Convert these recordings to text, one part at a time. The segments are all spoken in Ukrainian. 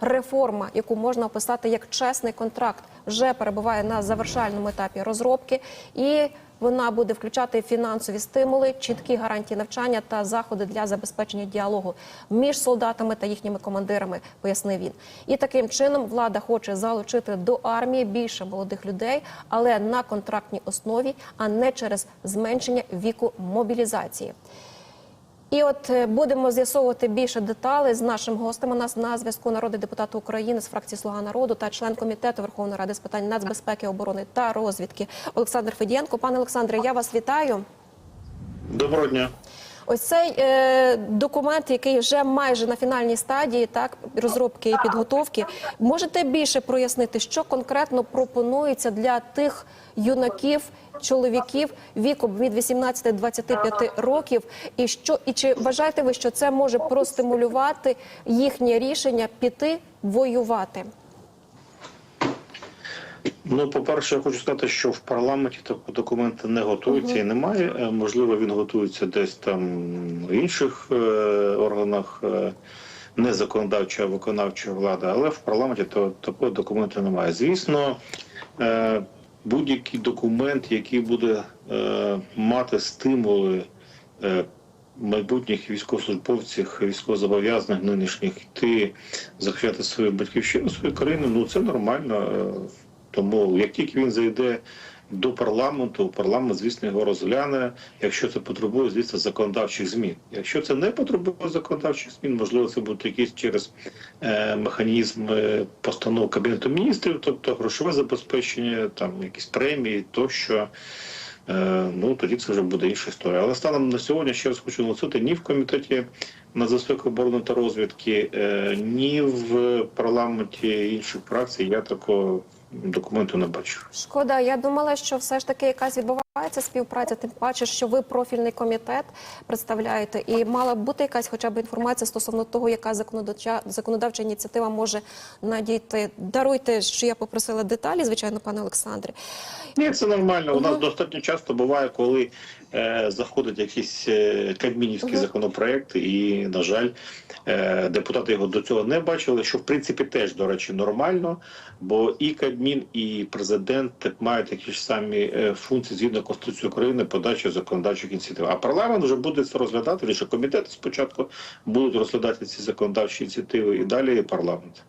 реформа, яку можна описати як чесний контракт, вже перебуває на завершальному етапі розробки і. Вона буде включати фінансові стимули, чіткі гарантії навчання та заходи для забезпечення діалогу між солдатами та їхніми командирами, пояснив він. І таким чином влада хоче залучити до армії більше молодих людей, але на контрактній основі, а не через зменшення віку мобілізації. І от е, будемо з'ясовувати більше деталей з нашим гостем. У нас на зв'язку народний депутат України з фракції Слуга народу та член комітету Верховної Ради з питань нацбезпеки, оборони та розвідки Олександр Федієнко. Пане Олександре, я вас вітаю. Доброго дня. Ось цей е, документ, який вже майже на фінальній стадії, так розробки і підготовки. Можете більше прояснити, що конкретно пропонується для тих юнаків, чоловіків віком від 18 до 25 років, і що і чи вважаєте ви, що це може простимулювати їхнє рішення піти воювати? Ну, по-перше, я хочу сказати, що в парламенті такого документу не готується і немає. Е, Можливо, він готується десь там в інших е, органах е, не законодавчої, а виконавчої влади, але в парламенті то, такого документу немає. Звісно, е, будь-який документ, який буде е, мати стимули. Е, майбутніх військовослужбовців, військовозобов'язаних нинішніх йти захищати свою батьківщину, свою країну, ну це нормально. Е, Тому як тільки він зайде до парламенту, парламент, звісно, його розгляне. Якщо це потребує, звісно, законодавчих змін. Якщо це не потребує законодавчих змін, можливо, це будуть якісь через е, механізм е, постанов кабінету міністрів, тобто грошове забезпечення, там якісь премії тощо. Е, Ну тоді це вже буде інша історія. Але станом на сьогодні ще раз хочу наголосити, ні в комітеті нацбезпеки оборони та розвідки, е, ні в парламенті інших фракцій я такого документу не бачу. Шкода, я думала, що все ж таки якась відбувається співпраця, тим паче, що ви профільний комітет представляєте, і мала б бути якась хоча б інформація стосовно того, яка законодавча законодавча ініціатива може надійти. Даруйте, що я попросила деталі, звичайно, пане Олександре. Ні, це нормально. У нас Мгм. достатньо часто буває, коли заходить якийсь е, кабмінівський Мгм. законопроект, і, на жаль, е, депутати його до цього не бачили, що в принципі теж, до речі, нормально, бо і Кабмін, і президент мають такі ж самі е, функції згідно Конституції України подачі законодавчих ініціатив. А парламент вже буде це розглядати, лише комітети спочатку будуть розглядати ці законодавчі ініціативи, і далі парламент.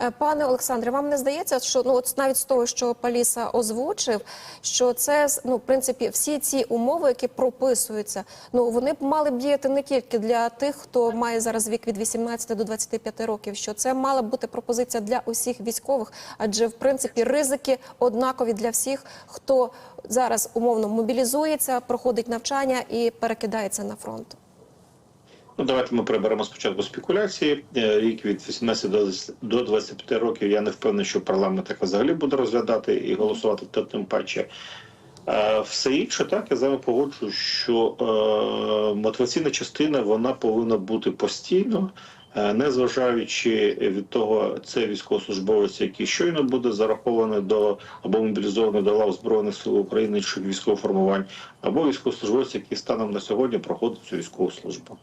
Е, Пане Олександре, вам не здається, що ну от навіть з того, що Паліса озвучив, що це ну в принципі всі ці умови, які прописуються, ну вони б мали б діяти не тільки для тих, хто має зараз вік від 18 до 25 років. Що це мала б бути пропозиція для усіх військових, адже в принципі ризики однакові для всіх, хто зараз умовно мобілізується, проходить навчання і перекидається на фронт. Ну, давайте ми приберемо спочатку спекуляції. Е, Рік від 18 до 20 до 25 років. Я не впевнений, що парламент так взагалі буде розглядати і голосувати, та тим паче. Е, Все інше, так, я з вами погоджую, що е, мотиваційна частина вона повинна бути постійно, е, незважаючи від того, це військовослужбовець, який щойно буде зарахований до або мобілізований до лав Збройних сил України інших військових формувань, або військовослужбовець, який станом на сьогодні проходить цю військову службу.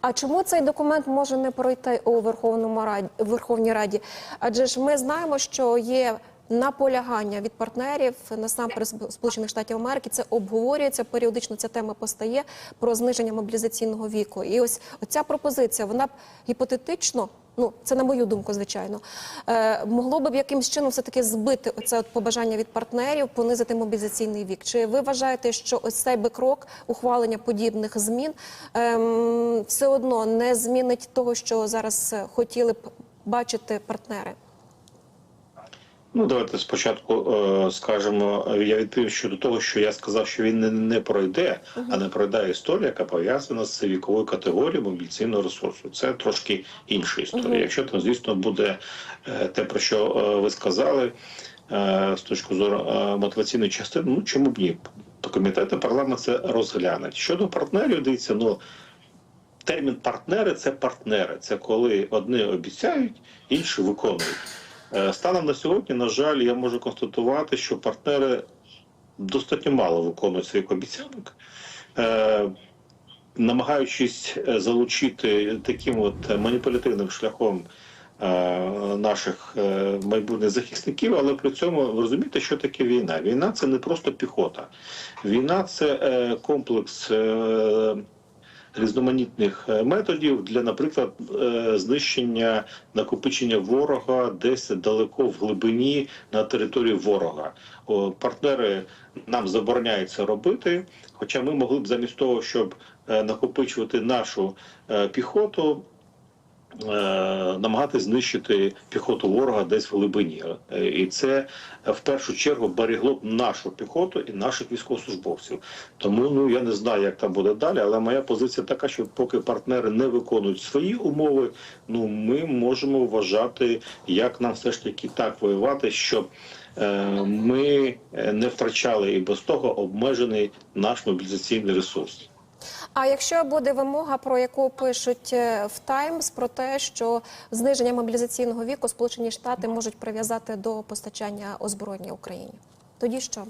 А чому цей документ може не пройти у Верховному Раді Верховній Раді? Адже ж ми знаємо, що є наполягання від партнерів насамперед Сполучених Штатів Америки. Це обговорюється періодично. Ця тема постає про зниження мобілізаційного віку. І ось ця пропозиція, вона б гіпотетично. Ну, це на мою думку, звичайно, е, могло би б якимсь чином все таки збити оце от побажання від партнерів, понизити мобілізаційний вік. Чи ви вважаєте, що ось цей би крок ухвалення подібних змін ем, все одно не змінить того, що зараз е, хотіли б бачити партнери? Ну, давайте спочатку е, скажемо. Я відповім щодо того, що я сказав, що він не, не пройде, а не пройде історія, яка пов'язана з віковою категорією мобілізаційного ресурсу. Це трошки інша історія. Мгм. Якщо там, звісно, буде е, те, про що е, ви сказали, е, з точки зору е, мотиваційної частини, ну чому б ні? То комітети парламент це розгляне. Щодо партнерів, дивіться, ну. Термін партнери це партнери. Це коли одні обіцяють, інші виконують. Е, Станом на сьогодні, на жаль, я можу констатувати, що партнери достатньо мало виконують своїх обіцянок, Е, намагаючись е, залучити таким от маніпулятивним шляхом наших майбутніх захисників, але при цьому ви розумієте, що таке війна. Війна це не просто піхота. Війна це комплекс. Різноманітних е, методів для, наприклад, е, знищення накопичення ворога десь далеко в глибині на території ворога. Партнери нам забороняють це робити. Хоча ми могли б замість того, щоб е, накопичувати нашу піхоту, намагатись знищити піхоту ворога десь в глибині. Е, І це е, в першу чергу берегло б нашу піхоту і наших військовослужбовців. Тому ну я не знаю, як там буде далі, але моя позиція така, що поки партнери не виконують свої умови, ну ми можемо вважати, як нам все ж таки так воювати, щоб е, ми не втрачали і без того обмежений наш мобілізаційний ресурс. А якщо буде вимога, про яку пишуть е, в Таймс, про те, що зниження мобілізаційного віку Сполучені Штати можуть прив'язати до постачання озброєння Україні, тоді що?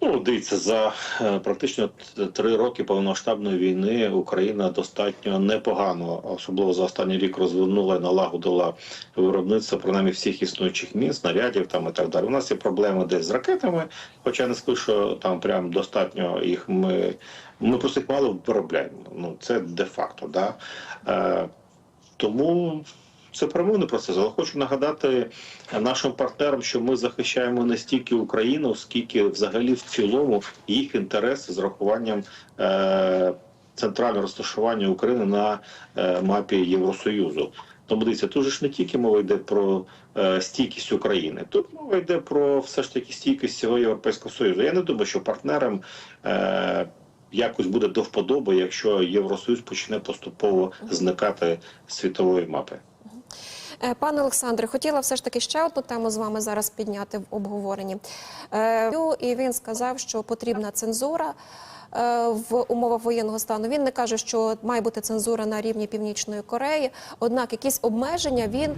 Ну, дивіться, за е, практично три роки повномасштабної війни Україна достатньо непогано, особливо за останній рік, розвинула і налагодила виробництво принаймні всіх існуючих мін, снарядів там і так далі. У нас є проблеми десь з ракетами, хоча я не скажу, що там прям достатньо їх. Ми, ми просто їх мало виробляємо. Ну це де-факто. Да? Е, тому це перемовний процес. Але хочу нагадати нашим партнерам, що ми захищаємо не стільки Україну, скільки взагалі в цілому їх інтереси з рахуванням е, центрального розташування України на е, мапі Євросоюзу. Тому дивіться, тут же ж не тільки мова йде про е, стійкість України, тут мова йде про все ж таки стійкість цього Європейського Союзу. Я не думаю, що партнерам е, якось буде до вподоби, якщо Євросоюз почне поступово зникати з світової мапи. Е, Пане Олександре, хотіла все ж таки ще одну тему з вами зараз підняти в обговоренні. Е, І він сказав, що потрібна цензура е, в умовах воєнного стану. Він не каже, що має бути цензура на рівні Північної Кореї. Однак якісь обмеження він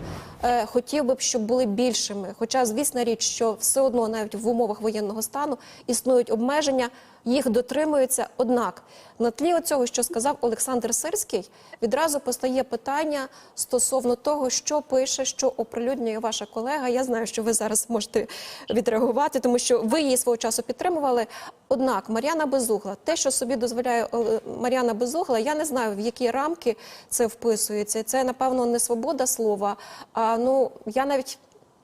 хотів би, щоб були більшими. Хоча, звісна річ, що все одно навіть в умовах воєнного стану існують обмеження, їх дотримуються. Однак на тлі цього, що сказав Олександр Сирський, відразу постає питання стосовно того, що пише, що оприлюднює ваша колега. Я знаю, що ви зараз можете відреагувати, тому що ви її свого часу підтримували. Однак Мар'яна Безугла, те, що собі дозволяє е, Мар'яна Безугла, я не знаю в які рамки це вписується. Це напевно не свобода слова. А ну я навіть.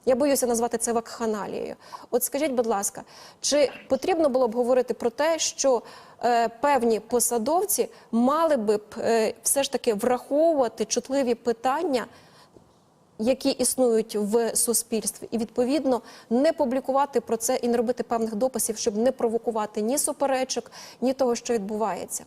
Я боюся назвати це вакханалією. От скажіть, будь ласка, чи потрібно було б говорити про те, що е, певні посадовці мали би е, все ж таки враховувати чутливі питання, які існують в суспільстві, і відповідно не публікувати про це і не робити певних дописів, щоб не провокувати ні суперечок, ні того, що відбувається.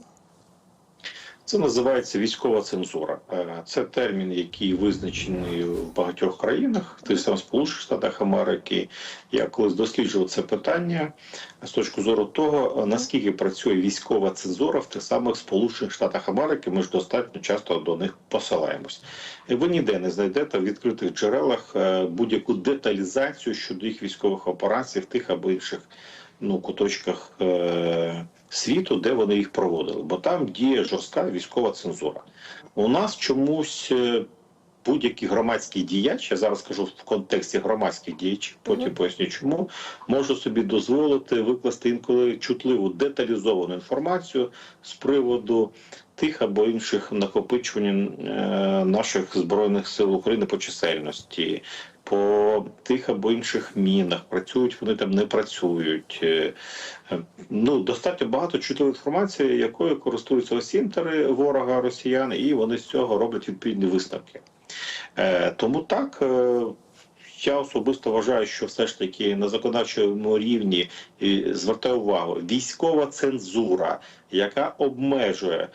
Це називається військова цензура. Е, Це термін, який визначений в багатьох країнах, в тих самих Сполучених Штатах Америки. Я колись досліджував це питання з точки зору того, наскільки працює військова цензура в тих самих Сполучених Штатах Америки. Ми ж достатньо часто до них посилаємось. Ви ніде не знайдете в відкритих джерелах е, будь-яку деталізацію щодо їх військових операцій в тих або інших ну, куточках е- світу, де вони їх проводили, бо там діє жорстка військова цензура. У нас чомусь е, будь-який громадський діяч, я зараз кажу в контексті громадських діячів, потім Мгм. поясню чому, може собі дозволити викласти інколи чутливу деталізовану інформацію з приводу тих або інших накопичувань е, наших збройних сил України по чисельності. По тих або інших мінах працюють вони там не працюють. Е, е, Ну достатньо багато чутливої інформації, якою користуються осінтери ворога росіян, і вони з цього роблять відповідні висновки. Е, Тому так. Я особисто вважаю, що все ж таки на законодавчому рівні звертаю увагу військова цензура, яка обмежує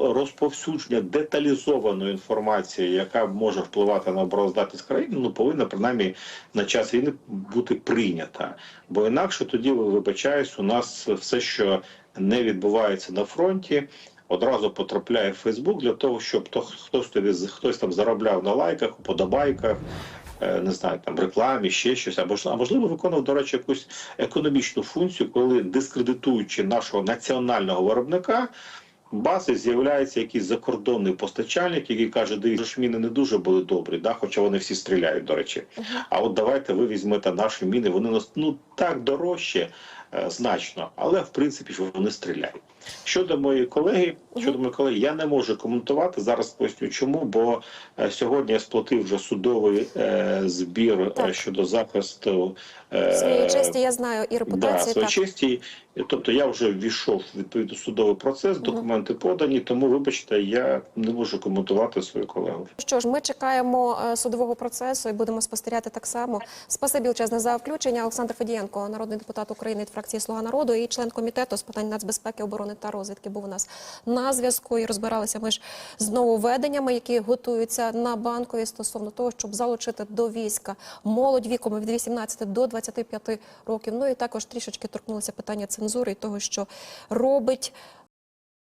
розповсюдження деталізованої інформації, яка може впливати на обороноздатність країни, ну повинна принаймні на час війни бути прийнята. Бо інакше тоді вибачаюсь, у нас все, що не відбувається на фронті. Одразу потрапляє в Фейсбук для того, щоб то хтось тобі хтось там заробляв на лайках, уподобайках, е, не знаю, там рекламі, ще щось, або а можливо виконував, до речі, якусь економічну функцію, коли дискредитуючи нашого національного виробника, бази з'являється якийсь закордонний постачальник, який каже, дивіться, ж міни не дуже були добрі, да? хоча вони всі стріляють, до речі. А от давайте ви візьмете наші міни, вони нас ну так дорожче е, значно, але в принципі ж вони стріляють. Щодо моєї колеги, щодо моєї колеги, я не можу коментувати зараз. Поясню чому, бо е, сьогодні я сплатив вже судовий е, збір е, Так. щодо захисту е, Своєї честі я знаю і Да, репутації. своєї так. честі. Тобто я вже ввійшов в відповідно судовий процес, документи подані, тому вибачте, я не можу коментувати свою колегу. Що ж, ми чекаємо е, судового процесу і будемо спостерігати так само. Спасибі величезне за включення. Олександр Федієнко, народний депутат України від фракції Слуга народу і член комітету з питань нацбезпеки, оборони та розвідки, був у нас на зв'язку. І розбиралися ми ж з нововведеннями, які готуються на банкові стосовно того, щоб залучити до війська молодь віком від 18 до 25 років. Ну і також трішечки торкнулися питання цензури і того, що робить